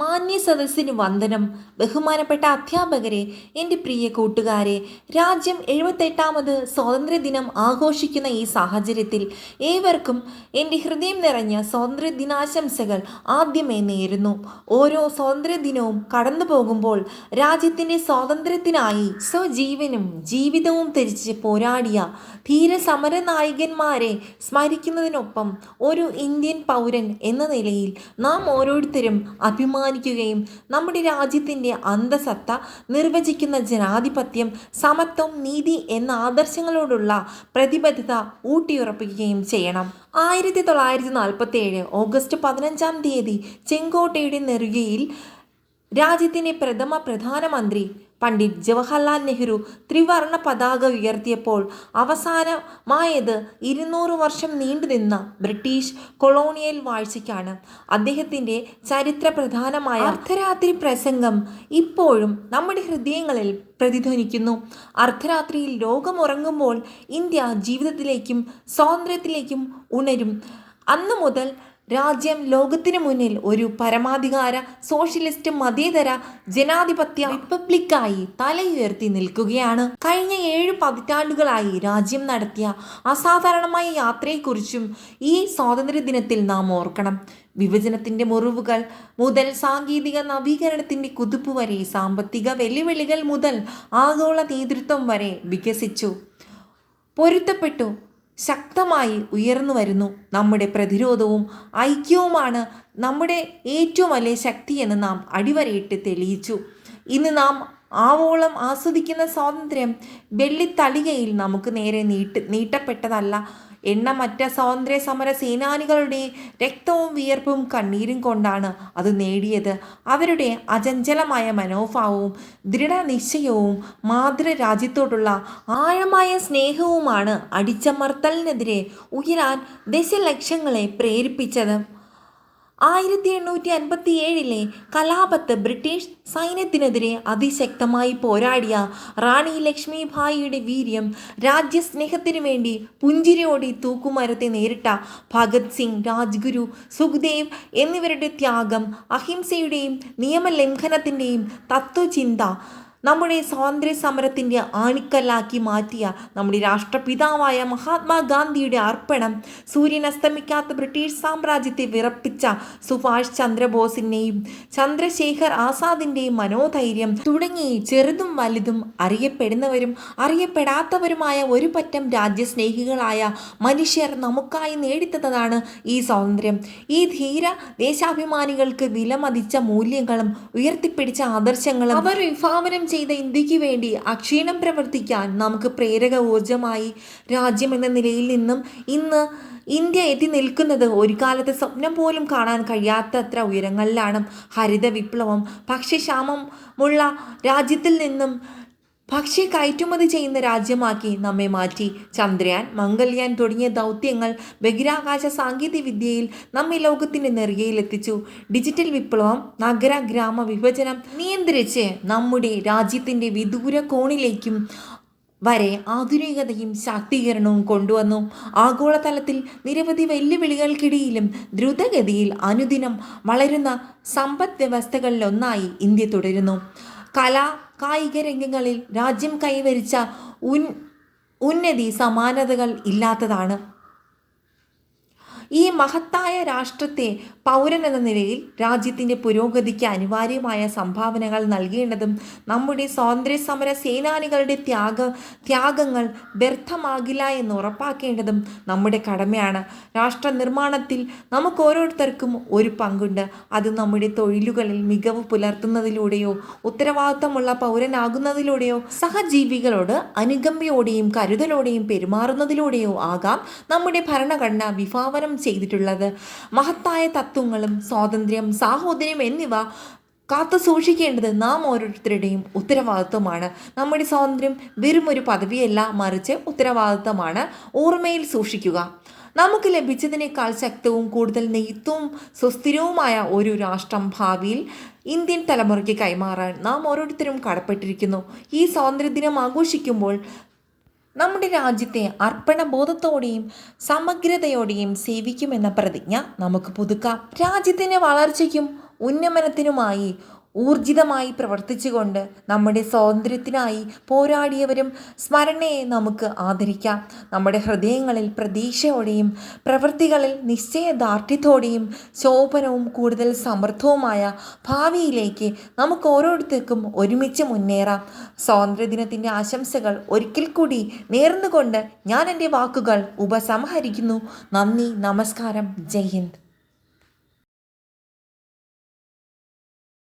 മാന്യ സദസ്സിന് വന്ദനം. ബഹുമാനപ്പെട്ട അധ്യാപകരെ എന്റെ പ്രിയ കൂട്ടുകാരെ രാജ്യം എഴുപത്തെട്ടാമത് സ്വാതന്ത്ര്യദിനം ആഘോഷിക്കുന്ന ഈ സാഹചര്യത്തിൽ ഏവർക്കും എന്റെ ഹൃദയം നിറഞ്ഞ സ്വാതന്ത്ര്യദിനാശംസകൾ ആദ്യമേ നേരുന്നു. ഓരോ സ്വാതന്ത്ര്യദിനവും കടന്നു പോകുമ്പോൾ രാജ്യത്തിന്റെ സ്വാതന്ത്ര്യത്തിനായി സ്വജീവനും ജീവിതവും തിരിച്ച് പോരാടിയ ധീര സമര നായകന്മാരെ സ്മരിക്കുന്നതിനൊപ്പം ഒരു ഇന്ത്യൻ പൗരൻ എന്ന നിലയിൽ നാം ഓരോരുത്തരും അഭിമാനിക്കുകയും നമ്മുടെ രാജ്യത്തിന്റെ അന്തസത്ത നിർവചിക്കുന്ന ജനാധിപത്യം സമത്വം നീതി എന്ന ആദർശങ്ങളോടുള്ള പ്രതിബദ്ധത ഊട്ടിയുറപ്പിക്കുകയും ചെയ്യണം. ആയിരത്തി തൊള്ളായിരത്തി നാൽപ്പത്തി ഏഴ് ഓഗസ്റ്റ് പതിനഞ്ചാം തീയതി ചെങ്കോട്ടയുടെ നെറുകയിൽ രാജ്യത്തിന്റെ പ്രഥമ പ്രധാനമന്ത്രി പണ്ഡിറ്റ് ജവഹർലാൽ നെഹ്റു ത്രിവർണ പതാക ഉയർത്തിയപ്പോൾ അവസാനമായത് ഇരുന്നൂറ് വർഷം നീണ്ടുനിന്ന ബ്രിട്ടീഷ് കൊളോണിയൽ വാഴ്ചയ്ക്കാണ്. അദ്ദേഹത്തിന്റെ ചരിത്ര പ്രധാനമായ അർദ്ധരാത്രി പ്രസംഗം ഇപ്പോഴും നമ്മുടെ ഹൃദയങ്ങളിൽ പ്രതിധ്വനിക്കുന്നു. അർദ്ധരാത്രിയിൽ ലോകമുറങ്ങുമ്പോൾ ഇന്ത്യ ജീവിതത്തിലേക്കും സ്വാതന്ത്ര്യത്തിലേക്കും ഉണരും. അന്നു മുതൽ രാജ്യം ലോകത്തിനു മുന്നിൽ ഒരു പരമാധികാര സോഷ്യലിസ്റ്റ് മതേതര ജനാധിപത്യ റിപ്പബ്ലിക്കായി തലയുയർത്തി നിൽക്കുകയാണ്. കഴിഞ്ഞ ഏഴ് പതിറ്റാണ്ടുകളായി രാജ്യം നടത്തിയ അസാധാരണമായ യാത്രയെക്കുറിച്ചും ഈ സ്വാതന്ത്ര്യ ദിനത്തിൽ നാം ഓർക്കണം. വിഭജനത്തിന്റെ മുറിവുകൾ മുതൽ സാങ്കേതിക നവീകരണത്തിന്റെ കുതിപ്പ് വരെ സാമ്പത്തിക വെല്ലുവിളികൾ മുതൽ ആഗോള നേതൃത്വം വരെ വികസിച്ചു പൊരുത്തപ്പെട്ടു. ശക്തമായി ഉയർന്നു വരുന്നു. നമ്മുടെ പ്രതിരോധവും ഐക്യവുമാണ് നമ്മുടെ ഏറ്റവും വലിയ ശക്തിയെന്ന് നാം അടിവരയിട്ട് തെളിയിച്ചു. ഇന്ന് നാം ആവോളം ആസ്വദിക്കുന്ന സ്വാതന്ത്ര്യം വെള്ളിത്തളികയിൽ നമുക്ക് നേരെ നീട്ട് നീട്ടപ്പെട്ടതല്ല. എണ്ണമറ്റ സ്വാതന്ത്ര്യ സമര സേനാനികളുടെ രക്തവും വിയർപ്പും കണ്ണീരും കൊണ്ടാണ് അത് നേടിയത്. അവരുടെ അചഞ്ചലമായ മനോഭാവവും ദൃഢനിശ്ചയവും മാതൃരാജ്യത്തോടുള്ള ആഴമായ സ്നേഹവുമാണ് അടിച്ചമർത്തലിനെതിരെ ഉയരാൻ ദശലക്ഷങ്ങളെ പ്രേരിപ്പിച്ചത്. ആയിരത്തി എണ്ണൂറ്റി അൻപത്തി ഏഴിലെ കലാപത്ത് ബ്രിട്ടീഷ് സൈന്യത്തിനെതിരെ അതിശക്തമായി പോരാടിയ റാണി ലക്ഷ്മിഭായിയുടെ വീര്യം രാജ്യസ്നേഹത്തിനു വേണ്ടി പുഞ്ചിരിയോടെ തൂക്കുമരത്തെ നേരിട്ട ഭഗത് സിംഗ് രാജ്ഗുരു സുഖ്ദേവ് എന്നിവരുടെ ത്യാഗം അഹിംസയുടെയും നിയമലംഘനത്തിന്റെയും തത്വചിന്ത നമ്മുടെ സ്വാതന്ത്ര്യ സമരത്തിന്റെ ആണിക്കല്ലാക്കി മാറ്റിയ നമ്മുടെ രാഷ്ട്രപിതാവായ മഹാത്മാഗാന്ധിയുടെ അർപ്പണം സൂര്യൻ അസ്തമിക്കാത്ത ബ്രിട്ടീഷ് സാമ്രാജ്യത്തെ വിറപ്പിച്ച സുഭാഷ് ചന്ദ്രബോസിന്റെയും ചന്ദ്രശേഖർ ആസാദിന്റെയും മനോധൈര്യം തുടങ്ങി ചെറുതും വലുതും അറിയപ്പെടുന്നവരും അറിയപ്പെടാത്തവരുമായ ഒരു പറ്റം രാജ്യസ്നേഹികളായ മനുഷ്യർ നമുക്കായി നേടിത്തന്നതാണ് ഈ സ്വാതന്ത്ര്യം. ഈ ധീര ദേശാഭിമാനികൾക്ക് വിലമതിച്ച മൂല്യങ്ങളും ഉയർത്തിപ്പിടിച്ച ആദർശങ്ങളും അവർ വിഭാവനം ചെയ്ത ഇന്ത്യയ്ക്ക് വേണ്ടി അക്ഷീണം പ്രവർത്തിക്കാൻ നമുക്ക് പ്രേരക ഊർജമായി രാജ്യം എന്ന നിലയിൽ നിന്നും ഇന്ന് ഇന്ത്യ എത്തി നിൽക്കുന്നത് ഒരു കാലത്തെ സ്വപ്നം പോലും കാണാൻ കഴിയാത്തത്ര ഉയരങ്ങളിലാണ് ഹരിത വിപ്ലവം ഭക്ഷ്യക്ഷാമമുള്ള രാജ്യത്തിൽ നിന്നും ഭക്ഷ്യ കയറ്റുമതി ചെയ്യുന്ന രാജ്യമാക്കി നമ്മെ മാറ്റി. ചന്ദ്രയാൻ മംഗൾയാൻ തുടങ്ങിയ ദൗത്യങ്ങൾ ബഹിരാകാശ സാങ്കേതിക വിദ്യയിൽ നമ്മെ ലോകത്തിന്റെ നെറുകയിലെത്തിച്ചു. ഡിജിറ്റൽ വിപ്ലവം നഗര ഗ്രാമ വിഭജനം നിയന്ത്രിച്ച് നമ്മുടെ രാജ്യത്തിന്റെ വിദൂര കോണിലേക്കും വരെ ആധുനികതയും ശാക്തീകരണവും കൊണ്ടുവന്നു. ആഗോളതലത്തിൽ നിരവധി വെല്ലുവിളികൾക്കിടയിലും ദ്രുതഗതിയിൽ അനുദിനം വളരുന്ന സമ്പദ് വ്യവസ്ഥകളിലൊന്നായി ഇന്ത്യ തുടരുന്നു. കലാ കായിക രംഗങ്ങളിൽ രാജ്യം കൈവരിച്ച ഉൻ ഉന്നതി സമാനതകൾ ഇല്ലാത്തതാണ് ഈ മഹത്തായ രാഷ്ട്രത്തെ പൗരൻ എന്ന നിലയിൽ രാജ്യത്തിന്റെ പുരോഗതിക്ക് അനിവാര്യമായ സംഭാവനകൾ നൽകേണ്ടതും നമ്മുടെ സ്വാതന്ത്ര്യ സമര സേനാനികളുടെ ത്യാഗ ത്യാഗങ്ങൾ വ്യർത്ഥമാകില്ല എന്ന് ഉറപ്പാക്കേണ്ടതും നമ്മുടെ കടമയാണ്. രാഷ്ട്ര നിർമ്മാണത്തിൽ നമുക്ക് ഓരോരുത്തർക്കും ഒരു പങ്കുണ്ട്. അത് നമ്മുടെ തൊഴിലുകളിൽ മികവ് പുലർത്തുന്നതിലൂടെയോ ഉത്തരവാദിത്തമുള്ള പൗരനാകുന്നതിലൂടെയോ സഹജീവികളോട് അനുകമ്പയോടെയും കരുതലോടെയും പെരുമാറുന്നതിലൂടെയോ ആകാം നമ്മുടെ ഭരണഘടന വിഭാവനം ചെയ്തിട്ടുള്ളത്. മഹത്തായ തത്വങ്ങളും സ്വാതന്ത്ര്യം സാഹോദര്യം എന്നിവ കാത്തു സൂക്ഷിക്കേണ്ടത് നാം ഓരോരുത്തരുടെയും ഉത്തരവാദിത്വമാണ്. നമ്മുടെ സ്വാതന്ത്ര്യം വെറും ഒരു പദവിയല്ല മറിച്ച് ഉത്തരവാദിത്വമാണ്. ഓർമ്മയിൽ സൂക്ഷിക്കുക. നമുക്ക് ലഭിച്ചതിനേക്കാൾ ശക്തവും കൂടുതൽ നെയ്ത്തും സുസ്ഥിരവുമായ ഒരു രാഷ്ട്രം ഭാവിയിൽ ഇന്ത്യൻ തലമുറയ്ക്ക് കൈമാറാൻ നാം ഓരോരുത്തരും കടപ്പെട്ടിരിക്കുന്നു. ഈ സ്വാതന്ത്ര്യദിനം ആഘോഷിക്കുമ്പോൾ നമ്മുടെ രാജ്യത്തെ അർപ്പണബോധത്തോടെയും സമഗ്രതയോടെയും സേവിക്കുമെന്ന പ്രതിജ്ഞ നമുക്ക് പുതുക്കാം. രാജ്യത്തിന്റെ വളർച്ചയ്ക്കും ഉന്നമനത്തിനുമായി ഊർജിതമായി പ്രവർത്തിച്ചുകൊണ്ട് നമ്മുടെ സ്വാതന്ത്ര്യത്തിനായി പോരാടിയവരും സ്മരണയെ നമുക്ക് ആദരിക്കാം. നമ്മുടെ ഹൃദയങ്ങളിൽ പ്രതീക്ഷയോടെയും പ്രവൃത്തികളിൽ നിശ്ചയദാർഢ്യത്തോടെയും ശോഭനവും കൂടുതൽ സമൃദ്ധവുമായ ഭാവിയിലേക്ക് നമുക്ക് ഓരോരുത്തർക്കും ഒരുമിച്ച് മുന്നേറാം. സ്വാതന്ത്ര്യദിനത്തിന്റെ ആശംസകൾ ഒരിക്കൽ കൂടി നേർന്നുകൊണ്ട് ഞാൻ എന്റെ വാക്കുകൾ ഉപസംഹരിക്കുന്നു. നന്ദി നമസ്കാരം. ജയ് ഹിന്ദ്.